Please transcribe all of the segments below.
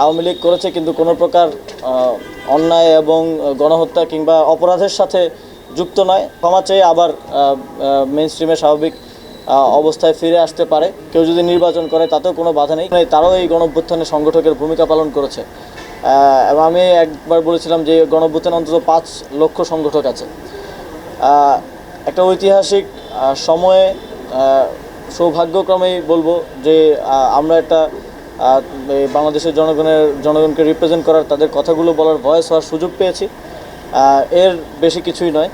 আওয়ামী লীগ করেছে, কিন্তু কোনো প্রকার অন্যায় এবং গণহত্যা কিংবা অপরাধের সাথে যুক্ত নয়। ক্ষমা চেয়ে আবার মেন স্ট্রিমে স্বাভাবিক অবস্থায় ফিরে আসতে পারে। কেউ যদি নির্বাচন করে, তাতেও কোনো বাধা নেই। মানে তারাও এই গণভ্যুত্থানে সংগঠকের ভূমিকা পালন করেছে। এবং আমি একবার বলেছিলাম যে গণঅভ্যুত্থানে অন্তত পাঁচ লক্ষ সংগঠক আছে। একটা ঐতিহাসিক সময়ে সৌভাগ্যক্রমেই বলব যে আমরা একটা বাংলাদেশের জনগণের, জনগণকে রিপ্রেজেন্ট করার তাদের কথাগুলো বলার ভয়েস হওয়ার সুযোগ পেয়েছি। এর বেশি কিছুই নয়।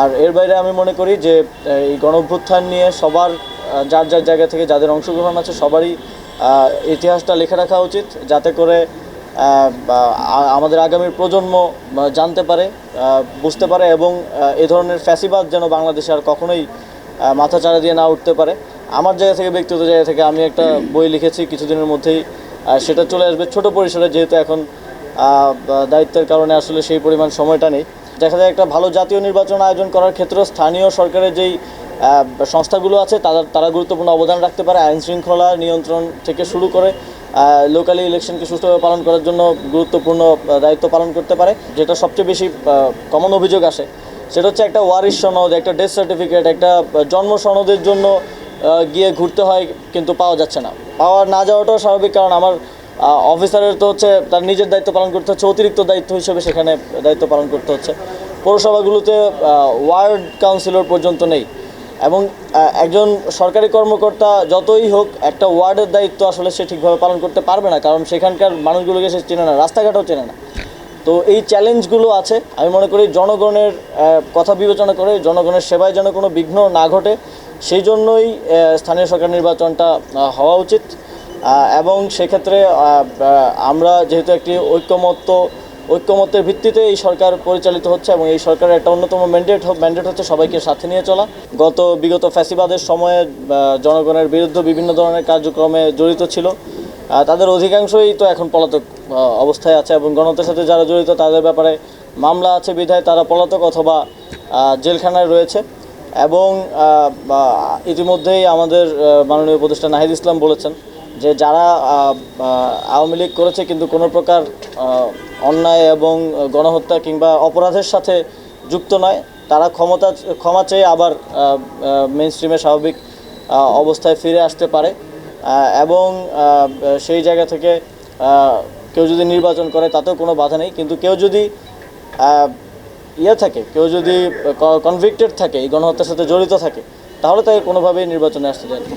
আর এর বাইরে আমি মনে করি যে এই গণঅভ্যুত্থান নিয়ে সবার যার যার জায়গা থেকে যাদের অংশগ্রহণ আছে, সবারই ইতিহাসটা লিখে রাখা উচিত যাতে করে আমাদের আগামীর প্রজন্ম জানতে পারে বুঝতে পারে এবং এ ধরনের ফ্যাসিবাদ যেন বাংলাদেশে আর কখনোই মাথা চাড়া দিয়ে না উঠতে পারে। আমার জায়গা থেকে, ব্যক্তিগত জায়গা থেকে আমি একটা বই লিখেছি কিছুদিনের মধ্যেই সেটা চলে আসবে ছোট পরিসরে যেহেতু এখন দায়িত্বের কারণে আসলে সেই পরিমাণ সময়টা নেই। দেখা যায় একটা ভালো জাতীয় নির্বাচন আয়োজন করার ক্ষেত্রেও স্থানীয় সরকারের যেই সংস্থাগুলো আছে, তারা তারা গুরুত্বপূর্ণ অবদান রাখতে পারে। আইন শৃঙ্খলা নিয়ন্ত্রণ থেকে শুরু করে লোকালি ইলেকশনকে সুষ্ঠুভাবে পালন করার জন্য গুরুত্বপূর্ণ দায়িত্ব পালন করতে পারে, যেটা সবচেয়ে বেশি কমন অভিযোগ আসে। সেটা হচ্ছে একটা ওয়ারিশ সনদ, একটা ডেথ সার্টিফিকেট একটা জন্ম সনদের জন্য গিয়ে ঘুরতে হয়, কিন্তু পাওয়া যাচ্ছে না। পাওয়া না যাওয়াটাও স্বাভাবিক, কারণ আমার অফিসারের তো হচ্ছে, তার নিজের দায়িত্ব পালন করতে হচ্ছে, অতিরিক্ত দায়িত্ব হিসেবে সেখানে দায়িত্ব পালন করতে হচ্ছে। পৌরসভাগুলোতে ওয়ার্ড কাউন্সিলর পর্যন্ত নেই। এবং একজন সরকারি কর্মকর্তা যতই হোক, একটা ওয়ার্ডের দায়িত্ব আসলে সে ঠিকভাবে পালন করতে পারবে না, কারণ সেখানকার মানুষগুলোকে সে চেনে না, রাস্তাঘাটও চেনে না। তো এই চ্যালেঞ্জগুলো আছে। আমি মনে করি, জনগণের কথা বিবেচনা করে, জনগণের সেবায় যেন কোনো বিঘ্ন না ঘটে সেই জন্যই স্থানীয় সরকার নির্বাচনটা হওয়া উচিত। এবং সেক্ষেত্রে আমরা যেহেতু একটি ঐক্যমত্য, ঐক্যমত্যের ভিত্তিতে এই সরকার পরিচালিত হচ্ছে এবং এই সরকারের একটা অন্যতম ম্যান্ডেট ম্যান্ডেট হচ্ছে সবাইকে সাথে নিয়ে চলা। গত বিগত ফ্যাসিবাদের সময়ে জনগণের বিরুদ্ধে বিভিন্ন ধরনের কার্যক্রমে জড়িত ছিল। তাদের অধিকাংশই তো এখন পলাতক অবস্থায় আছে এবং গণতন্ত্রের সাথে যারা জড়িত তাদের ব্যাপারে মামলা আছে বিধায় তারা পলাতক অথবা জেলখানায় রয়েছে। এবং ইতিমধ্যেই আমাদের মাননীয় উপদেষ্টা নাহিদ ইসলাম বলেছেন যে যারা আওয়ামী লীগ করেছে কিন্তু কোনো প্রকার অন্যায় এবং গণহত্যা কিংবা অপরাধের সাথে যুক্ত নয়, তারা ক্ষমতা, ক্ষমা চেয়ে আবার মেন স্ট্রিমে স্বাভাবিক অবস্থায় ফিরে আসতে পারে। এবং সেই জায়গা থেকে কেউ যদি নির্বাচন করে তাতেও কোনো বাধা নেই। কিন্তু কেউ যদি ইয়ে থাকে, কেউ যদি কনভিক্টেড থাকে, এই গণহত্যার সাথে জড়িত থাকে, তাহলে তাকে কোনোভাবেই নির্বাচনে আসতে দেয়।